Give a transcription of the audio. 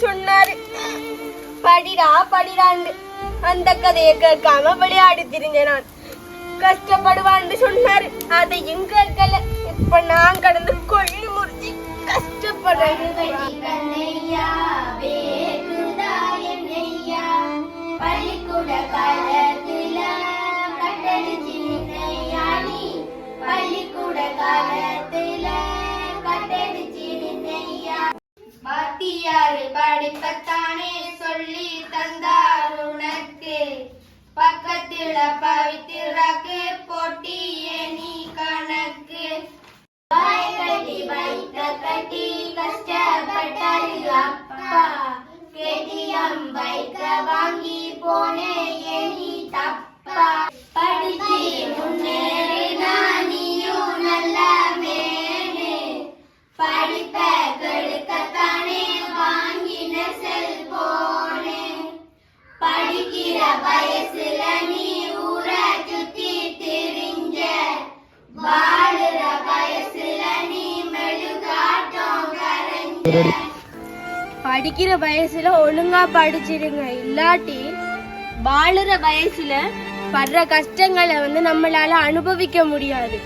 சொன்னாரு. படிடா படிடான்னு அந்த கதையை கேட்காம விளையாடி திரிஞ்ச நான். கஷ்டப்படுவான்னு சொன்னாரு. அதையும் கேட்கல. இப்ப நான் கடந்து கொள்ளி முறிஞ்சி கஷ்டப்படுறேன். பள்ளிக்கூட காலத்துல வாத்தியாரு படிப்பத்தானே சொல்லி தந்தார் உனக்கு. பக்கத்தில் பவித்திரக்கு போட்டியே நீ கணக்கு. கட்டி வைத்த கட்டி கஷ்டப்பட்டாரு அப்பா. கேடிஎம் வைக்க வாங்கி போனே படிக்கிற வயசுல ஒழுங்கா படிச்சிருங்க. இல்லாட்டி வாழுற வயசுல படுற கஷ்டங்களை வந்து நம்மளால அனுபவிக்க முடியாது.